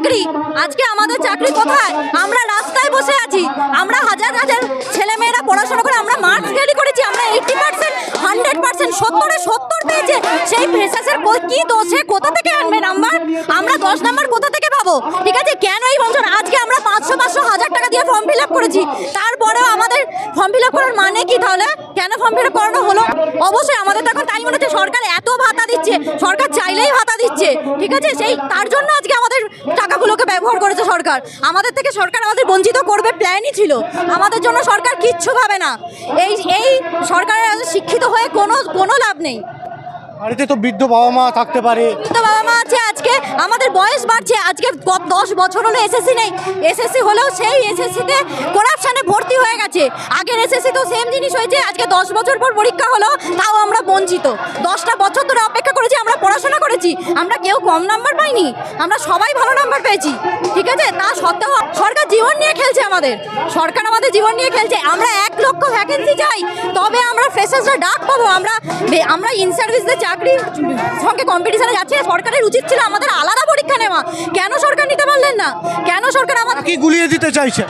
চাকরি? আজকে আমাদের চাকরি কোথায়? আমরা রাস্তায় বসে আছি। আমরা হাজার হাজার ছেলেমেয়েরা পড়াশোনা করে আমরা মার্কস রেডি করেছি। আমরা এইটি পার্সেন্ট হান্ড্রেড পার্সেন্ট সত্তরে সত্তর পেয়েছে। সেই ফ্রেশার্সের কি দোষে? কোথা থেকে আনবে নাম্বার আমরা দশ নাম্বার কোথা থেকে পাবো? ঠিক আছে? কেন এই বঞ্চন? আজকে আমরা পাঁচশো পাঁচশো, হাজার টাকা দিয়ে ফর্ম ফিল আপ করেছি। তারপরেও আমাদের ফর্ম ফিল আপ করার মানে কি তাহলে? কেন ফর্ম ফিল আপ করানো হলো? অবশ্যই আমাদের তো এখন টাইম মনে হচ্ছে সরকার এত ভাতা দিচ্ছে সরকার চাইলেই ভাতা দিচ্ছে ঠিক আছে? সেই তার জন্য আজকে আমাদের টাকাগুলোকে ব্যবহার করেছে সরকার। আমাদের থেকে সরকার আমাদের বঞ্চিত করবে প্ল্যানই ছিল। আমাদের জন্য সরকার কিচ্ছু ভাবে না। এই এই সরকারের শিক্ষিত হয়ে কোনো কোনো লাভ নেই। বাড়িতে তো বৃদ্ধ বাবা মা থাকতে পারে। তো বাবা মা আছে আজকে আমাদের বয়স বাড়ছে আজকে দশ বছর হলো এসএসসি নেই। এসএসসি হলেও সেই এসএসসিতে করাপশানে ভর্তি হয়ে গেছে। আগের এসএসসি তো সেম জিনিস হয়েছে আজকে দশ বছর পর পরীক্ষা হলো তাও আমরা বঞ্চিত। দশটা বছর ধরে অপেক্ষা করেছি আমরা পড়াশোনা করেছি আমরা কেউ কম নাম্বার পাইনি। আমরা সবাই ভালো নাম্বার পেয়েছি ঠিক আছে? তা সত্ত্বেও সরকার জীবন নিয়ে খেলছে আমাদের। সরকার আমাদের জীবন নিয়ে খেলছে। আমরা এক লক্ষ ভ্যাকেন্সি চাই তবে আমরা ফ্রেশার্সরা ডাক পাবো। আমরা আমরা ইন সার্ভিসদের চাকরির সঙ্গে কম্পিটিশনে যাচ্ছি। সরকারের উচিত ছিল আমাদের আলাদা পরীক্ষা নেওয়া। কেন সরকার নিতে পারলেন না? কেন সরকার আমাদের কি গুলিয়ে দিতে চাইছে?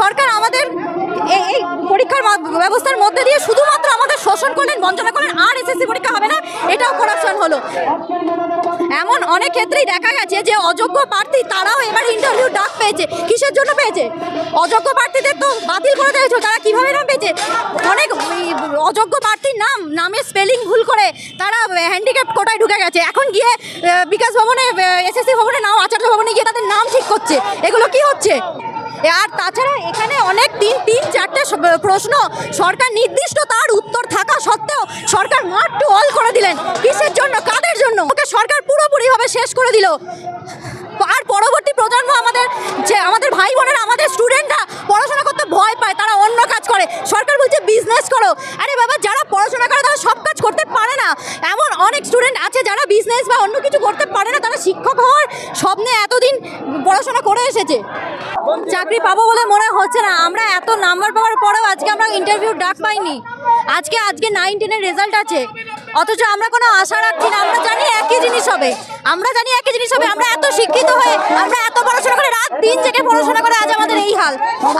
সরকার আমাদের এই পরীক্ষার ব্যবস্থার মধ্যে দিয়ে শুধুমাত্র আমাদের শোষণ করলেন বঞ্চনা করলেন আর এসএসসি পরীক্ষা হবে না এটাও করাপশন হলো এমন অনেক ক্ষেত্রেই দেখা গেছে যে অযোগ্য প্রার্থী, তারাও এবার ইন্টারভিউ ডাক পেয়েছে। কিসের জন্য পেয়েছে? অযোগ্য প্রার্থীদের তো বাতিল করে দিয়েছে তারা কীভাবে নাম পেয়েছে? অনেক অযোগ্য প্রার্থীর নাম, নামের স্পেলিং ভুল করে তারা হ্যান্ডিক্যাপ কোটায় ঢুকে গেছে। এখন গিয়ে বিকাশ ভবনে এসএসসি ভবনে নাও আচার্য ভবনে গিয়ে তাদের নাম ঠিক করছে। এগুলো কি হচ্ছে? আর তাছাড়া এখানে অনেক তিন তিন, চারটে প্রশ্ন। সরকার নির্দিষ্ট তার উত্তর থাকা সত্ত্বেও সরকার মাঠ টু অল করে দিলেন। কিসের জন্য? কাদের জন্য? ওকে সরকার পুরোপুরিভাবে শেষ করে দিল। আর পরবর্তী প্রজন্ম আমাদের যে, আমাদের ভাই বোনেরা, আমাদের স্টুডেন্টরা পড়াশোনা করতে ভয় পায়, তারা অন্য কাজ করে। সরকার বলছে বিজনেস করো। আরে বাবা, যারা পড়াশোনা করে, তারা সব কাজ করতে পারে না। এমন অনেক স্টুডেন্ট আছে যারা বিজনেস বা অন্য কিছু করতে শিক্ষক হওয়ার স্বপ্নে এতদিন পড়াশোনা করে এসেছে। চাকরি পাবো বলে মনে হচ্ছে না। আমরা এত নাম্বার পাওয়ার পরেও আজকে আমরা ইন্টারভিউ ডাক পাইনি। আজকে আজকে নাইন টেনের রেজাল্ট আছে। অথচ আমরা কোনো আশা রাখছি না। আমরা জানি একই জিনিস হবে। আমরা জানি একই জিনিস হবে। আমরা এত শিক্ষিত হয়ে আমরা এত পড়াশোনা করে রাত দিন জেগে পড়াশোনা করে আজ আমাদের এই হাল।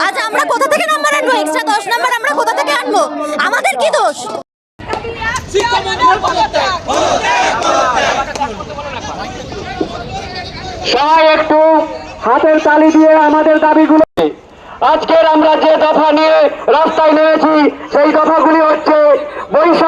আজ আমরা কোথা থেকে নাম্বার আনব? এক্সট্রা দশ নাম্বার আমরা কোথা থেকে আনব? আমাদের কি দোষ? সবাই একটু হাতের তালি দিয়ে আমাদের দাবিগুলো আজকের আমরা যে দফা নিয়ে রাস্তায় নেমেছি, সেই দফাগুলি হচ্ছে বৈষম্য